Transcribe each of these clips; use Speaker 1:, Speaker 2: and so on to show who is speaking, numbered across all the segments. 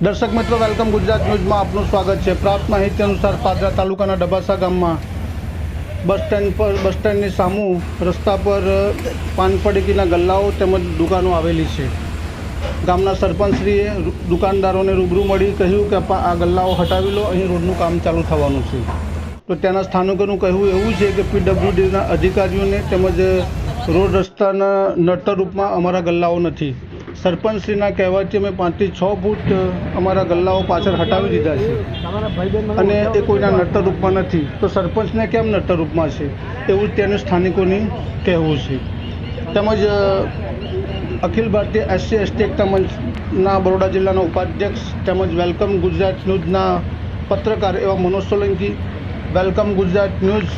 Speaker 1: દર્શક મિત્રો વેલકમ ગુજરાત ન્યૂઝમાં આપનું સ્વાગત છે. પ્રાપ્ત માહિતી અનુસાર પાદરા તાલુકાના ડબાસા ગામમાં બસ સ્ટેન્ડ પર, બસ સ્ટેન્ડની સામુ રસ્તા પર પાન પડીકીના ગલ્લાઓ તેમજ દુકાનો આવેલી છે. ગામના સરપંચશ્રીએ દુકાનદારોને રૂબરૂ મળી કહ્યું કે આ ગલ્લાઓ હટાવી લો, અહીં રોડનું કામ ચાલુ થવાનું છે. તો ત્યાંના સ્થાનિકોનું કહેવું એવું છે કે, પીડબ્લ્યુડીના અધિકારીઓને તેમજ રોડ રસ્તાના નડતર રૂપમાં અમારા ગલ્લાઓ નથી. સરપંચશ્રીના કહેવાથી અમે પાંચથી છ ફૂટ અમારા ગલ્લાઓ પાછળ હટાવી દીધા છે. અને એ કોઈના નડતર રૂપમાં નથી. તો સરપંચને કેમ નડતર રૂપમાં છે? એવું ત્યાંના સ્થાનિકોની કહેવું છે. તેમજ અખિલ ભારતીય એસસી, એસટી એકતા મંચના બરોડા જિલ્લાના ઉપાધ્યક્ષ તેમજ વેલકમ ગુજરાત ન્યૂઝના પત્રકાર એવા Manoj Solanki welcome Gujarat news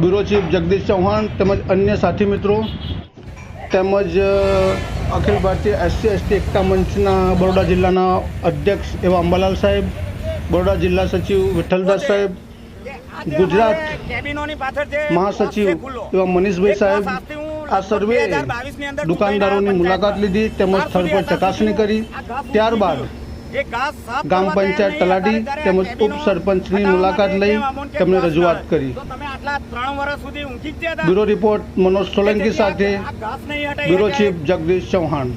Speaker 1: bureau chief Jagdish Chauhan તેમજ અન્ય સાથી મિત્રો તેમજ અખિલ ભારતીય એસસી એસટી એકતા મંચના બરોડા જિલ્લાના અધ્યક્ષ એવા અંબાલાલ સાહેબ બરોડા જિલ્લા સચિવ વિઠ્ઠલદાસ સાહેબ ગુજરાત મહાસચિવ એવા મનીષભાઈ સાહેબ આ સર્વે દુકાનદારોની મુલાકાત લીધી તેમજ સ્થળ પર ચકાસણી કરી. ત્યારબાદ ગામ પંચાયત તલાટી તેમજ ઉપસરપંચની મુલાકાત લઈ તેમને રજૂઆત કરી. બ્યુરો રિપોર્ટ મનોજ સોલંકી સાથે બ્યુરો ચીફ જગદીશ ચૌહાણ.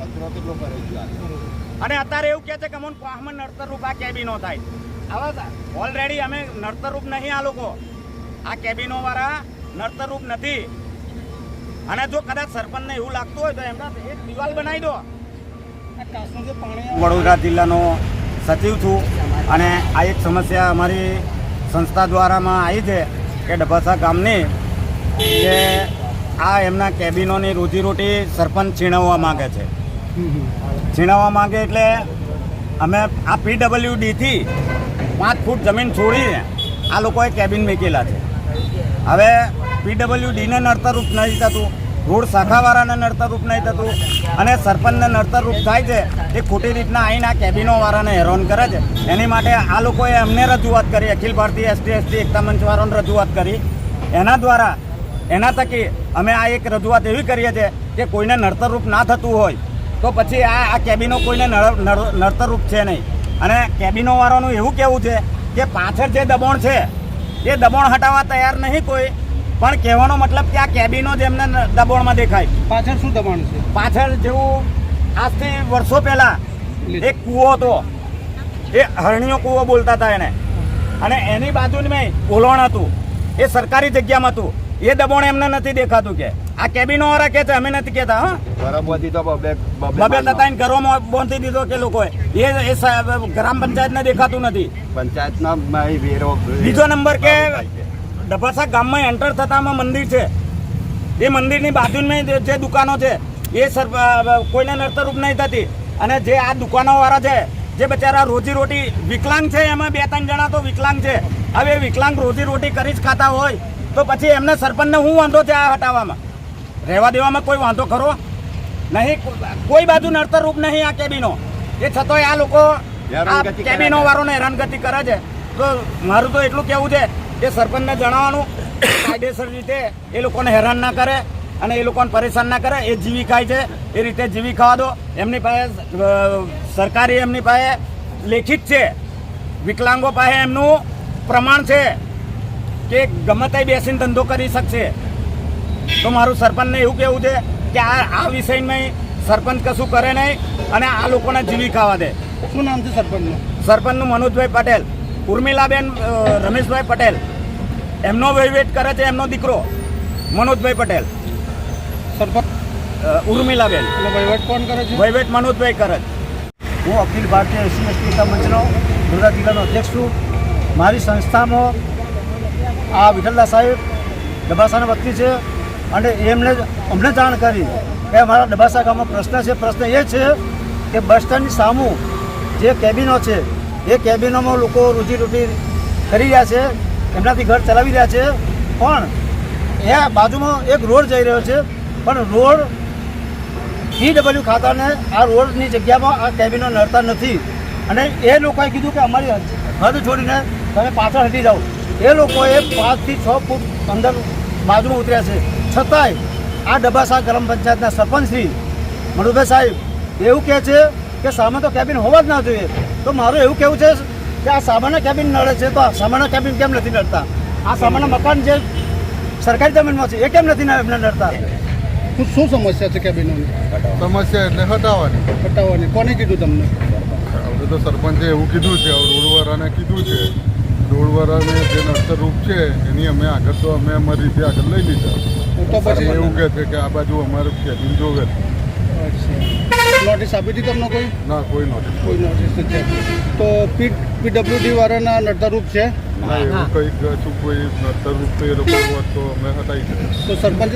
Speaker 2: અને અત્યારે એવું કે છે કે અમને આમાં નડતરરૂપ આ કેબિનો થાય. ઓલરેડી અમે નડતરરૂપ નહીં આ લોકો. આ કેબિનો વાળા નડતરરૂપ નથી. અને જો કદાચ સરપંચને એવું લાગતું હોય તો એમના એક દિવાલ બનાવી દો. વડોદરા જિલ્લાનો સચિવ છું અને આ એક સમસ્યા અમારી સંસ્થા દ્વારામાં આવી છે કે ડભાસા ગામની કે આ એમના કેબિનોની રોજીરોટી સરપંચ છીણવવા માંગે છે. છીણવવા માંગે એટલે અમે આ પીડબ્લ્યુડીથી પાંચ ફૂટ જમીન છોડીને આ લોકોએ કેબિન મૂકેલા છે. હવે પીડબ્લ્યુડીને નડતરૂપ નથી થતું. રોડ શાખાવાળાને નડતરરૂપ નહીં થતું અને સરપંચને નડતરરૂપ થાય છે, એ ખોટી રીતના આવીને આ કેબિનોવાળાને હેરાન કરે છે. એની માટે આ લોકોએ અમને રજૂઆત કરી, અખિલ ભારતીય એસટી એસટી, એકતા મંચવાળાને રજૂઆત કરી. એના દ્વારા, એના થકી અમે આ એક રજૂઆત એવી કરીએ છીએ કે કોઈને નડતરરૂપ ના થતું હોય, તો પછી આ આ કેબિનો કોઈને નડ- નડ- નડતરરૂપ છે નહીં. અને કેબિનોવાળાનું એવું કહેવું છે કે પાછળ જે દબાણ છે, એ દબાણ હટાવવા તૈયાર નહીં કોઈ પણ કહેવાનો મતલબ કે આ કેબિનો જ એમને દબાણમાં દેખાય.
Speaker 1: પાછળ શું દબાણ છે?
Speaker 2: પાછળ જેવું આજથી વર્ષો પહેલા એક કૂવો હતો. એ હરણીયો કૂવો બોલતા હતા એને. અને એની બાજુમાં ઓલોણ હતું. એ સરકારી જગ્યામાં હતું. એ દબાણ એમને નથી દેખાતું કે. આ કેબિનો વાળા કે છે અમે નથી કહેતા હા.
Speaker 3: બરાબર તો બબે
Speaker 2: બબે તતાઈને ઘરોમાં બાંધી દીધો કે લોકોએ. એ એ ગ્રામ પંચાયતને દેખાતું નથી.
Speaker 3: પંચાયતના
Speaker 2: બીજો નંબર કે ડભાસા ગામમાં એન્ટર થતામાં મંદિર છે. એ મંદિરની બાજુમાં જે દુકાનો છે એ સર કોઈને નર્તરૂપ નહીં થતી. અને જે આ દુકાનોવાળા છે જે બચારા રોજી રોટી વિકલાંગ છે એમાં બે ત્રણ જણા તો વિકલાંગ છે. હવે એ વિકલાંગ રોજી રોટી કરી જ ખાતા હોય તો પછી એમને સરપંચને શું વાંધો છે આ હટાવવામાં? રહેવા દેવામાં કોઈ વાંધો ખરો? નહીં કોઈ બાજુ નર્તરૂપ નહીં આ કેબિનો. એ છતાંય આ લોકો આ
Speaker 3: હેરાનગતિ
Speaker 2: કેબિનો વાળોને હેરાનગતિ કરે છે. તો મારું તો એટલું કહેવું છે કે સરપંચને જણાવવાનું. કાયદેસર રીતે એ લોકોને હેરાન ના કરે અને એ લોકોને પરેશાન ના કરે. એ જીવી ખાય છે. એ રીતે જીવી ખાવા દો. એમની પાસે સરકારી એમની પાસે લેખિત છે. વિકલાંગો પાસે એમનું પ્રમાણ છે કે ગમે બેસીને ધંધો કરી શકશે. તો મારું સરપંચને એવું કહેવું છે કે આ આ વિષયમાં સરપંચ કશું કરે નહીં અને આ લોકોને જીવી ખાવા દે.
Speaker 1: શું નામ છે સરપંચનું?
Speaker 2: સરપંચનું મનોજભાઈ પટેલ. ઉર્મિલાબેન રમેશભાઈ પટેલ. એમનો વહીવટ કરે છે એમનો દીકરો મનોજભાઈ પટેલ. ઉર્મિલાબેન.
Speaker 1: વહીવટ કોણ કરે છે?
Speaker 2: વહીવટ મનોજભાઈ કરે છે.
Speaker 4: હું અખિલ ભારતીય એસસી એસટી મંચનો ગુજરાત જિલ્લાનો અધ્યક્ષ છું. મારી સંસ્થામાં આ વિઠ્ઠલદાસ સાહેબ ડબાસાના વતી છે અને એમને અમને જાણ કરી. કે અમારા ડબાસા ગામમાં પ્રશ્ન છે. પ્રશ્ન એ છે કે બસ સ્ટેન્ડની સામું જે કેબિનો છે એ કેબિનોમાં લોકો રોજીરોટી કરી રહ્યા છે, એમનાથી ઘર ચલાવી રહ્યા છે, પણ એ બાજુમાં એક રોડ જઈ રહ્યો છે, પણ રોડ પીડબ્લ્યુ ખાતાને આ રોડની જગ્યામાં આ કેબિનો નડતા નથી. અને એ લોકોએ કીધું કે અમારી હદ છોડીને તમે પાછળ હટી જાઓ. એ લોકોએ પાંચથી છ ફૂટ અંદર બાજુમાં ઉતર્યા છે. છતાંય આ ડબાસા ગ્રામ પંચાયતના સરપંચ શ્રી મનુભાઈ સાહેબ એવું કહે છે કે સામે તો કેબિન હોવા જ ના જોઈએ. તો મારું એવું કેવું છે કે આ સામાન્ય કેબિન નડે છે તો આ સામાન્ય કેબિન કેમ નથી નડતા? આ સામાન્ય મકાન જે સરકારી જમીનમાં છે એ કેમ નથી એમને નડતા?
Speaker 1: શું સમસ્યા છે કેબિનોની
Speaker 5: સમસ્યા એટલે હટાવવાની.
Speaker 1: હટાવવાની. કોને કીધું તમને?
Speaker 5: હવે તો સરપંચે એવું કીધું છે રોડવાળાને કીધું છે. રોડવાળાને જે નડતરરૂપ છે એની અમે આગળ તો અમે અમારી રીતે આગળ લઈ લીધા.
Speaker 1: તો પછી
Speaker 5: એવું કહે છે કે આ બાજુ અમારે કેબિન જોવે
Speaker 1: નોટિસ આપી હતી તમને કોઈ?
Speaker 5: ના કોઈ નોટિસ
Speaker 1: કોઈ નોટિસ નથી તો પી પીડબ્લ્યુડી વાળાના નડતરરૂપ છે?
Speaker 5: ના એવું કંઈક કોઈ નડતરૂપ તો એ લોકો હોત તો અમે હટાવી શકીએ.
Speaker 1: તો સરપંચે